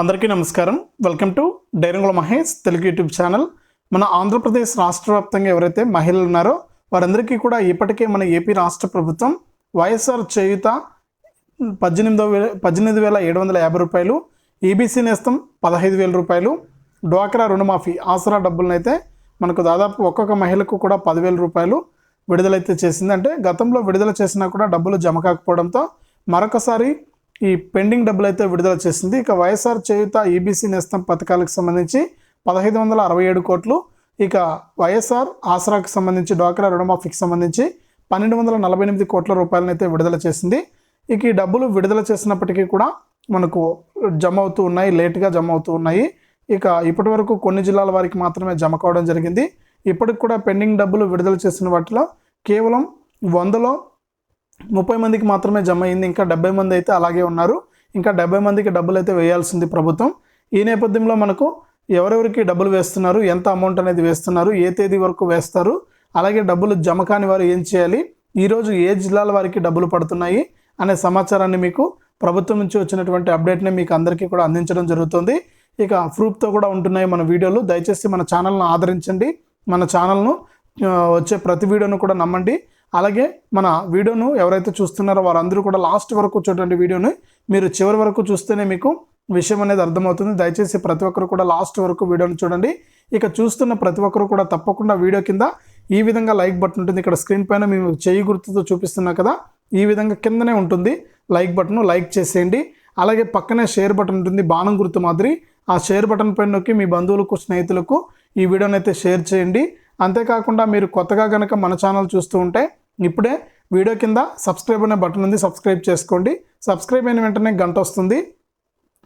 అందరికీ నమస్కారం. Welcome to డైరంగుల Mahesh Telugu YouTube channel. మన ఆంధ్రప్రదేశ్ రాష్ట్ర వ్యాప్తంగా ఎవరైతే మహిళలు ఉన్నారో వారందరికీ కూడా ఇప్పటికే మన ఏపీ రాష్ట్ర ప్రభుత్వం వైఎస్ఆర్ చేయుత పద్దెనిమిదో వేల పద్దెనిమిది వేల ఏడు వందల యాభై రూపాయలు ఈబీసీ నేస్తం పదహైదు వేల రూపాయలు డ్వాక్రా రుణమాఫీ ఆసరా డబ్బులనైతే మనకు దాదాపు ఒక్కొక్క మహిళకు కూడా పదివేల రూపాయలు విడుదలైతే చేసింది. అంటే గతంలో విడుదల చేసినా కూడా డబ్బులు జమ కాకపోవడంతో మరొకసారి ఈ పెండింగ్ డబ్బులు అయితే విడుదల చేసింది. ఇక వైఎస్ఆర్ చేయుత ఈబీసీ నేస్తం పథకాలకు సంబంధించి పదహైదు వందల అరవై ఏడు కోట్లు. ఇక వైఎస్ఆర్ ఆసరాకు సంబంధించి డ్వాక్రా రుణమాఫీకి సంబంధించి పన్నెండు వందల నలభై ఎనిమిది కోట్ల రూపాయలను అయితే విడుదల చేసింది. ఇక ఈ డబ్బులు విడుదల చేసినప్పటికీ కూడా మనకు జమ అవుతూ ఉన్నాయి లేట్గా జమ అవుతూ ఉన్నాయి. ఇక ఇప్పటి వరకు కొన్ని జిల్లాల వారికి మాత్రమే జమ కావడం జరిగింది. ఇప్పటికి కూడా పెండింగ్ డబ్బులు విడుదల చేసిన వాటిలో కేవలం వందలో ముప్పై మందికి మాత్రమే జమ అయింది ఇంకా డెబ్బై మంది అయితే అలాగే ఉన్నారు. ఇంకా డెబ్బై మందికి డబ్బులు అయితే వేయాల్సింది ప్రభుత్వం. ఈ నేపథ్యంలో మనకు ఎవరెవరికి డబ్బులు వేస్తున్నారు ఎంత అమౌంట్ అనేది వేస్తున్నారు ఏ తేదీ వరకు వేస్తారు అలాగే డబ్బులు జమ కాని వారు ఏం చేయాలి ఈరోజు ఏ జిల్లాల వారికి డబ్బులు పడుతున్నాయి అనే సమాచారాన్ని మీకు ప్రభుత్వం నుంచి వచ్చినటువంటి అప్డేట్ని మీకు అందరికీ కూడా అందించడం జరుగుతుంది. ఇక ప్రూఫ్తో కూడా ఉంటున్నాయి మన వీడియోలు. దయచేసి మన ఛానల్ను ఆదరించండి. మన ఛానల్ను వచ్చే ప్రతి వీడియోను కూడా నమ్మండి. అలాగే మన వీడియోను ఎవరైతే చూస్తున్నారో వారందరూ కూడా లాస్ట్ వరకు వచ్చేటువంటి వీడియోని మీరు చివరి వరకు చూస్తేనే మీకు విషయం అనేది అర్థమవుతుంది. దయచేసి ప్రతి ఒక్కరు కూడా లాస్ట్ వరకు వీడియోని చూడండి. ఇక చూస్తున్న ప్రతి ఒక్కరు కూడా తప్పకుండా వీడియో కింద ఈ విధంగా లైక్ బటన్ ఉంటుంది. ఇక్కడ స్క్రీన్ పైన మేము చేయి గుర్తుతో చూపిస్తున్నా కదా ఈ విధంగా కిందనే ఉంటుంది. లైక్ బటన్ లైక్ చేసేయండి. అలాగే పక్కనే షేర్ బటన్ ఉంటుంది బాణం గుర్తు మాదిరి. ఆ షేర్ బటన్ పైన నొక్కి మీ బంధువులకు స్నేహితులకు ఈ వీడియోని అయితే షేర్ చేయండి. అంతేకాకుండా మీరు కొత్తగా కనుక మన ఛానల్ చూస్తూ ఉంటే ఇప్పుడే వీడియో కింద సబ్స్క్రైబ్ అనే బటన్ ఉంది సబ్స్క్రైబ్ చేసుకోండి. సబ్స్క్రైబ్ అయిన వెంటనే గంట వస్తుంది.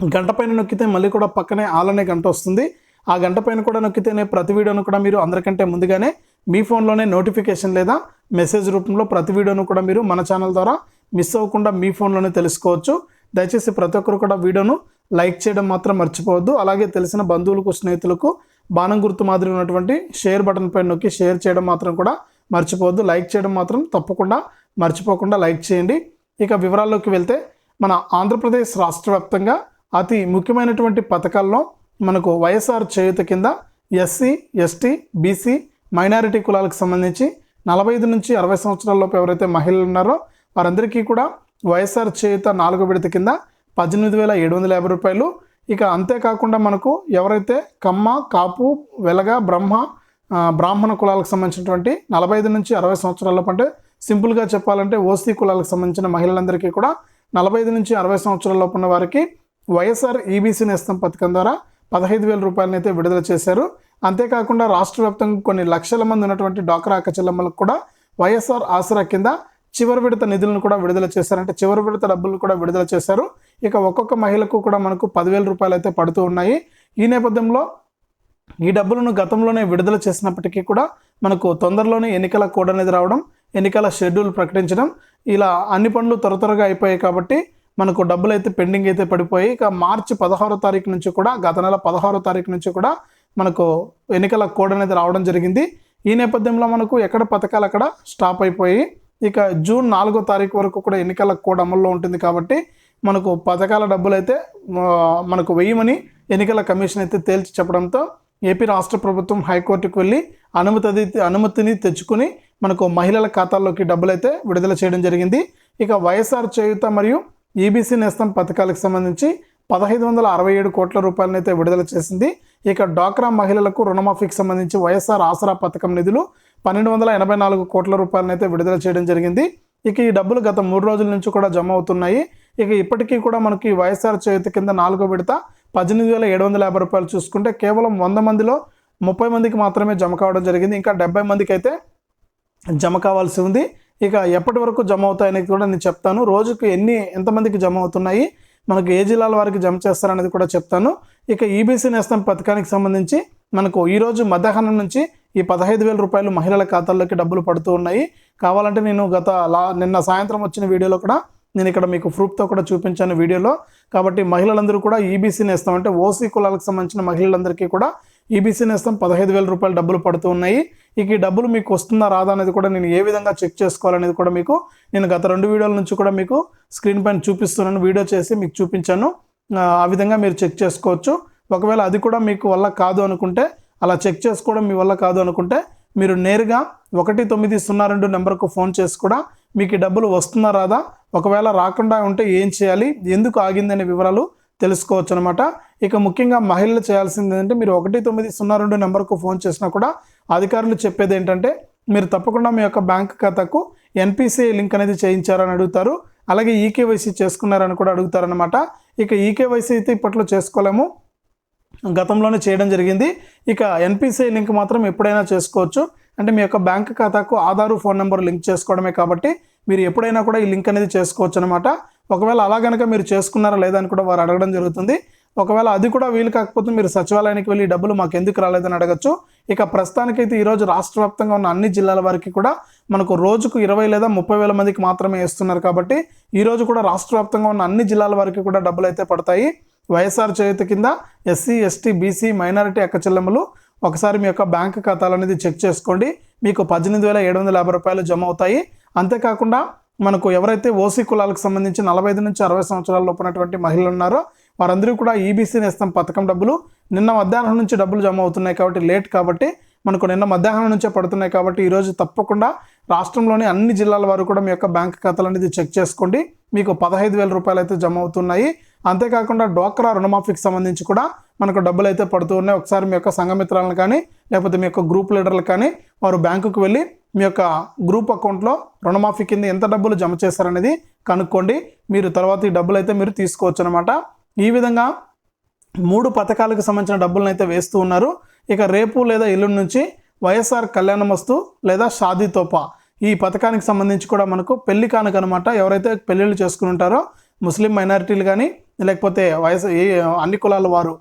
గంట పైన నొక్కితే మళ్ళీ కూడా పక్కనే ఆల్ అనే గంట వస్తుంది. ఆ గంట పైన కూడా నొక్కితేనే ప్రతి వీడియోను కూడా మీరు అందరికంటే ముందుగానే మీ ఫోన్లోనే నోటిఫికేషన్ లేదా మెసేజ్ రూపంలో ప్రతి వీడియోను కూడా మీరు మన ఛానల్ ద్వారా మిస్ అవ్వకుండా మీ ఫోన్లోనే తెలుసుకోవచ్చు. దయచేసి ప్రతి ఒక్కరు కూడా వీడియోను లైక్ చేయడం మాత్రం మర్చిపోవద్దు. అలాగే తెలిసిన బంధువులకు స్నేహితులకు బాణం గుర్తు మాదిరి ఉన్నటువంటి షేర్ బటన్ పైన నొక్కి షేర్ చేయడం మాత్రం కూడా మర్చిపోవద్దు. లైక్ చేయడం మాత్రం తప్పకుండా మర్చిపోకుండా లైక్ చేయండి. ఇక వివరాల్లోకి వెళ్తే మన ఆంధ్రప్రదేశ్ రాష్ట్ర వ్యాప్తంగా అతి ముఖ్యమైనటువంటి పథకాల్లో మనకు వైఎస్ఆర్ చేయుత కింద ఎస్సీ ఎస్టీ బీసీ మైనారిటీ కులాలకు సంబంధించి నలభై ఐదు నుంచి అరవై సంవత్సరాలలోపు ఎవరైతే మహిళలు ఉన్నారో వారందరికీ కూడా వైఎస్ఆర్ చేయుత నాలుగో విడత కింద పద్దెనిమిది వేల ఏడు వందల యాభై రూపాయలు ఇక అంతేకాకుండా మనకు ఎవరైతే కమ్మ కాపు వెలగ బ్రహ్మ బ్రాహ్మణ కులాలకు సంబంధించినటువంటి నలభై ఐదు నుంచి అరవై సంవత్సరాలలోపు అంటే సింపుల్గా చెప్పాలంటే ఓసీ కులాలకు సంబంధించిన మహిళలందరికీ కూడా నలభై ఐదు నుంచి అరవై సంవత్సరాలలోపు ఉన్న వారికి వైఎస్ఆర్ ఈబీసీ నేస్తం పథకం ద్వారా పదహైదు వేల రూపాయలను అయితే విడుదల చేశారు. అంతేకాకుండా రాష్ట్ర వ్యాప్తంగా కొన్ని లక్షల మంది ఉన్నటువంటి డాక్రా అక్కచెల్లమ్మలకు కూడా వైఎస్ఆర్ ఆసరా కింద చివరి విడత నిధులను కూడా విడుదల చేశారంటే చివరి విడత డబ్బులు కూడా విడుదల చేశారు. ఇక ఒక్కొక్క మహిళకు కూడా మనకు పదివేల రూపాయలు అయితే పడుతూ ఉన్నాయి. ఈ నేపథ్యంలో ఈ డబ్బులను గతంలోనే విడుదల చేసినప్పటికీ కూడా మనకు తొందరలోనే ఎన్నికల కోడ్ అనేది రావడం ఎన్నికల షెడ్యూల్ ప్రకటించడం ఇలా అన్ని పనులు త్వర త్వరగా అయిపోయాయి కాబట్టి మనకు డబ్బులు అయితే పెండింగ్ అయితే పడిపోయి ఇక మార్చి పదహారో తారీఖు నుంచి కూడా గత నెల పదహారో తారీఖు నుంచి కూడా మనకు ఎన్నికల కోడ్ అనేది రావడం జరిగింది. ఈ నేపథ్యంలో మనకు ఎక్కడ పథకాలు అక్కడ స్టాప్ అయిపోయి ఇక జూన్ నాలుగో తారీఖు వరకు కూడా ఎన్నికల కోడ్ అమల్లో ఉంటుంది కాబట్టి మనకు పథకాల డబ్బులు అయితే మనకు వెయ్యమని ఎన్నికల కమిషన్ అయితే తేల్చి చెప్పడంతో ఏపీ రాష్ట్ర ప్రభుత్వం హైకోర్టుకు వెళ్ళి అనుమతి అనుమతిని తెచ్చుకుని మనకు మహిళల ఖాతాల్లోకి డబ్బులు అయితే విడుదల చేయడం జరిగింది. ఇక వైఎస్ఆర్ చేయుత మరియు ఈబీసీ నేస్తం పథకాలకు సంబంధించి పదహైదు వందల అరవై ఏడు కోట్ల రూపాయలను అయితే విడుదల చేసింది. ఇక డ్వాక్రా మహిళలకు రుణమాఫీకి సంబంధించి వైఎస్ఆర్ ఆసరా పథకం నిధులు పన్నెండు వందల ఎనభై నాలుగు కోట్ల రూపాయలను అయితే విడుదల చేయడం జరిగింది. ఇక ఈ డబ్బులు గత మూడు రోజుల నుంచి కూడా జమ అవుతున్నాయి. ఇక ఇప్పటికీ కూడా మనకి వైఎస్ఆర్ చేతి కింద నాలుగో విడత పద్దెనిమిది వేల ఏడు వందల యాభై రూపాయలు చూసుకుంటే కేవలం వంద మందిలో ముప్పై మందికి మాత్రమే జమ కావడం జరిగింది. ఇంకా డెబ్బై మందికి అయితే జమ కావాల్సి ఉంది. ఇక ఎప్పటి వరకు జమ అవుతాయనేది కూడా నేను చెప్తాను. రోజుకు ఎన్ని ఎంతమందికి జమ అవుతున్నాయి మనకు ఏ జిల్లాల వారికి జమ చేస్తారనేది కూడా చెప్తాను. ఇక ఈబీసీ నేస్తం పథకానికి సంబంధించి మనకు ఈరోజు మధ్యాహ్నం నుంచి ఈ పదహైదు వేల రూపాయలు మహిళల ఖాతాల్లోకి డబ్బులు పడుతూ ఉన్నాయి. కావాలంటే నేను గత లా నిన్న సాయంత్రం వచ్చిన వీడియోలో కూడా నేను ఇక్కడ మీకు ప్రూఫ్తో కూడా చూపించాను వీడియోలో. కాబట్టి మహిళలందరూ కూడా ఈబీసీ నేస్తాం. అంటే ఓసీ కులాలకు సంబంధించిన మహిళలందరికీ కూడా ఈబీసీ నేస్తాం. పదహైదు వేల రూపాయలు డబ్బులు పడుతూ ఉన్నాయి. ఇక ఈ డబ్బులు మీకు వస్తుందా రాదా అనేది కూడా నేను ఏ విధంగా చెక్ చేసుకోవాలనేది కూడా మీకు నేను గత రెండు వీడియోల నుంచి కూడా మీకు స్క్రీన్ పైన చూపిస్తున్నాను. వీడియో చేసి మీకు చూపించాను. ఆ విధంగా మీరు చెక్ చేసుకోవచ్చు. ఒకవేళ అది కూడా మీకు వల్ల కాదు అనుకుంటే అలా చెక్ చేసుకోవడం మీ వల్ల కాదు అనుకుంటే మీరు నేరుగా ఒకటి తొమ్మిది సున్నా రెండు నెంబర్కు ఫోన్ చేసి కూడా మీకు డబ్బులు వస్తుందా రాదా? ఒకవేళ రాకుండా ఉంటే ఏం చేయాలి? ఎందుకు ఆగిందనే వివరాలు తెలుసుకోవచ్చు అనమాట ఇక ముఖ్యంగా మహిళలు చేయాల్సింది ఏంటంటే మీరు ఒకటి తొమ్మిది సున్నా రెండు నెంబర్కు ఫోన్ చేసినా కూడా అధికారులు చెప్పేది ఏంటంటే మీరు తప్పకుండా మీ యొక్క బ్యాంక్ ఖాతాకు ఎన్పిసిఐ లింక్ అనేది చేయించారని అడుగుతారు. అలాగే ఈకేవైసీ చేసుకున్నారని కూడా అడుగుతారనమాట ఇక ఈకేవైసీ అయితే ఇప్పట్లో చేసుకోలేము. గతంలోనే చేయడం జరిగింది. ఇక ఎన్పిసిఐ లింక్ మాత్రం ఎప్పుడైనా చేసుకోవచ్చు. అంటే మీ యొక్క బ్యాంక్ ఖాతాకు ఆధారు ఫోన్ నెంబర్ లింక్ చేసుకోవడమే కాబట్టి మీరు ఎప్పుడైనా కూడా ఈ లింక్ అనేది చేసుకోవచ్చు అనమాట ఒకవేళ అలా కనుక మీరు చేసుకున్నారా లేదా అని కూడా వారు అడగడం జరుగుతుంది. ఒకవేళ అది కూడా వీలు కాకపోతే మీరు సచివాలయానికి వెళ్ళి డబ్బులు మాకు ఎందుకు రాలేదని అడగచ్చు. ఇక ప్రస్తుతానికైతే ఈరోజు రాష్ట్ర వ్యాప్తంగా ఉన్న అన్ని జిల్లాల వారికి కూడా మనకు రోజుకు ఇరవై లేదా ముప్పై వేల మందికి మాత్రమే ఇస్తున్నారు కాబట్టి ఈరోజు కూడా రాష్ట్ర వ్యాప్తంగా ఉన్న అన్ని జిల్లాల వారికి కూడా డబ్బులు అయితే పడతాయి. వైఎస్ఆర్ చేయుత కింద ఎస్సీ ఎస్టీ బీసీ మైనారిటీ అక్క చెల్లెములు ఒకసారి మీ యొక్క బ్యాంక్ ఖాతాలు అనేది చెక్ చేసుకోండి. మీకు పద్దెనిమిది వేల ఏడు వందల యాభై రూపాయలు జమ అవుతాయి. అంతేకాకుండా మనకు ఎవరైతే ఓసీ కులాలకు సంబంధించి నలభై ఐదు నుంచి అరవై సంవత్సరాల లోపు మహిళలు ఉన్నారో వారందరూ కూడా ఈబీసీ నేస్తం పథకం డబ్బులు నిన్న మధ్యాహ్నం నుంచి డబ్బులు జమ అవుతున్నాయి కాబట్టి లేట్ కాబట్టి మనకు నిన్న మధ్యాహ్నం నుంచే పడుతున్నాయి కాబట్టి ఈరోజు తప్పకుండా రాష్ట్రంలోని అన్ని జిల్లాల వారు కూడా మీ యొక్క బ్యాంక్ ఖాతాలు అనేది చెక్ చేసుకోండి. మీకు పదహైదు వేల రూపాయలు అయితే జమ అవుతున్నాయి. అంతేకాకుండా డోక్రా రుణమాఫీకి సంబంధించి కూడా మనకు డబ్బులు అయితే పడుతూ ఉన్నాయి. ఒకసారి మీ యొక్క సంఘమిత్రాలను కానీ లేకపోతే మీ యొక్క గ్రూప్ లీడర్లు కానీ వారు బ్యాంకుకు వెళ్ళి మీ యొక్క గ్రూప్ అకౌంట్లో రుణమాఫీ కింద ఎంత డబ్బులు జమ చేశారనేది కనుక్కోండి. మీరు తర్వాత ఈ డబ్బులు అయితే మీరు తీసుకోవచ్చు అనమాట ఈ విధంగా మూడు పథకాలకు సంబంధించిన డబ్బులను అయితే వేస్తూ ఉన్నారు. ఇక రేపు లేదా ఎల్లుండి నుంచి వైఎస్ఆర్ కళ్యాణమస్తు లేదా షాదీ తోపా ఈ పథకానికి సంబంధించి కూడా మనకు పెళ్ళి కానుక అనమాట ఎవరైతే పెళ్ళిళ్ళు చేసుకుని ఉంటారో ముస్లిం మైనారిటీలు కానీ లేకపోతే వయసు ఏ అన్ని కులాల వారు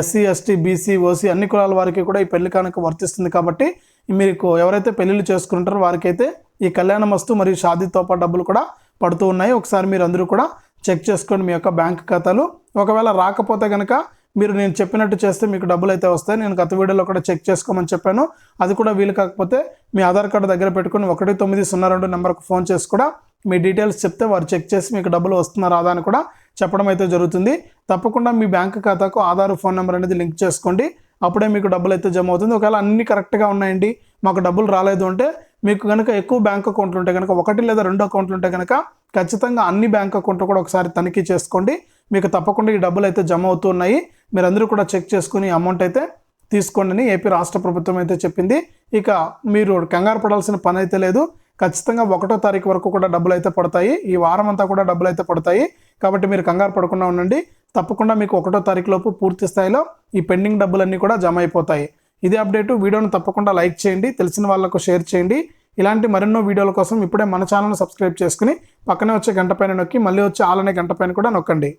ఎస్సీ ఎస్టీ బీసీ ఓసీ అన్ని కులాల వారికి కూడా ఈ పెళ్ళి కానుక వర్తిస్తుంది కాబట్టి మీకు ఎవరైతే పెళ్ళిళ్ళు చేసుకుంటారో వారికైతే ఈ కళ్యాణమస్తు మరియు షాదీ తోపా డబ్బులు కూడా పడుతూ ఉన్నాయి. ఒకసారి మీరు అందరూ కూడా చెక్ చేసుకోండి మీ యొక్క బ్యాంక్ ఖాతాలు. ఒకవేళ రాకపోతే కనుక మీరు నేను చెప్పినట్టు చేస్తే మీకు డబ్బులు అయితే వస్తాయి. నేను గత వీడియోలో కూడా చెక్ చేసుకోమని చెప్పాను. అది కూడా వీలు కాకపోతే మీ ఆధార్ కార్డు దగ్గర పెట్టుకుని ఒకటి తొమ్మిది సున్నా రెండు నెంబర్కు ఫోన్ చేసి కూడా మీ డీటెయిల్స్ చెప్తే వారు చెక్ చేసి మీకు డబ్బులు వస్తున్నారా అని కూడా చెప్పడం అయితే జరుగుతుంది. తప్పకుండా మీ బ్యాంక్ ఖాతాకు ఆధార్ ఫోన్ నెంబర్ అనేది లింక్ చేసుకోండి. అప్పుడే మీకు డబ్బులు అయితే జమ అవుతుంది. ఒకవేళ అన్ని కరెక్ట్గా ఉన్నాయండి మాకు డబ్బులు రాలేదు అంటే మీకు కనుక ఎక్కువ బ్యాంక్ అకౌంట్లు ఉంటే కనుక ఒకటి లేదా రెండు అకౌంట్లు ఉంటే కనుక ఖచ్చితంగా అన్ని బ్యాంక్ అకౌంట్లు కూడా ఒకసారి తనిఖీ చేసుకోండి. మీకు తప్పకుండా ఈ డబ్బులు అయితే జమ అవుతున్నాయి మీరందరూ కూడా చెక్ చేసుకుని అమౌంట్ అయితే తీసుకోండి అని ఏపీ రాష్ట్ర ప్రభుత్వం అయితే చెప్పింది. ఇక మీరు కంగారు పడాల్సిన పని అయితే లేదు. ఖచ్చితంగా ఒకటో తారీఖు వరకు కూడా డబ్బులు అయితే పడతాయి. ఈ వారం అంతా కూడా డబ్బులు అయితే పడతాయి. కాబట్టి మీరు కంగారు పడకుండా ఉండండి. తప్పకుండా మీకు ఒకటో తారీఖు లోపు పూర్తి స్థాయిలో ఈ పెండింగ్ డబ్బులన్నీ కూడా జమ అయిపోతాయి. ఇదే అప్డేటు. వీడియోను తప్పకుండా లైక్ చేయండి. తెలిసిన వాళ్ళకు షేర్ చేయండి. ఇలాంటి మరెన్నో వీడియోల కోసం ఇప్పుడే మన ఛానల్ని సబ్స్క్రైబ్ చేసుకుని పక్కనే వచ్చే గంట పైన నొక్కి మళ్ళీ వచ్చే ఆలనే గంట పైన కూడా నొక్కండి.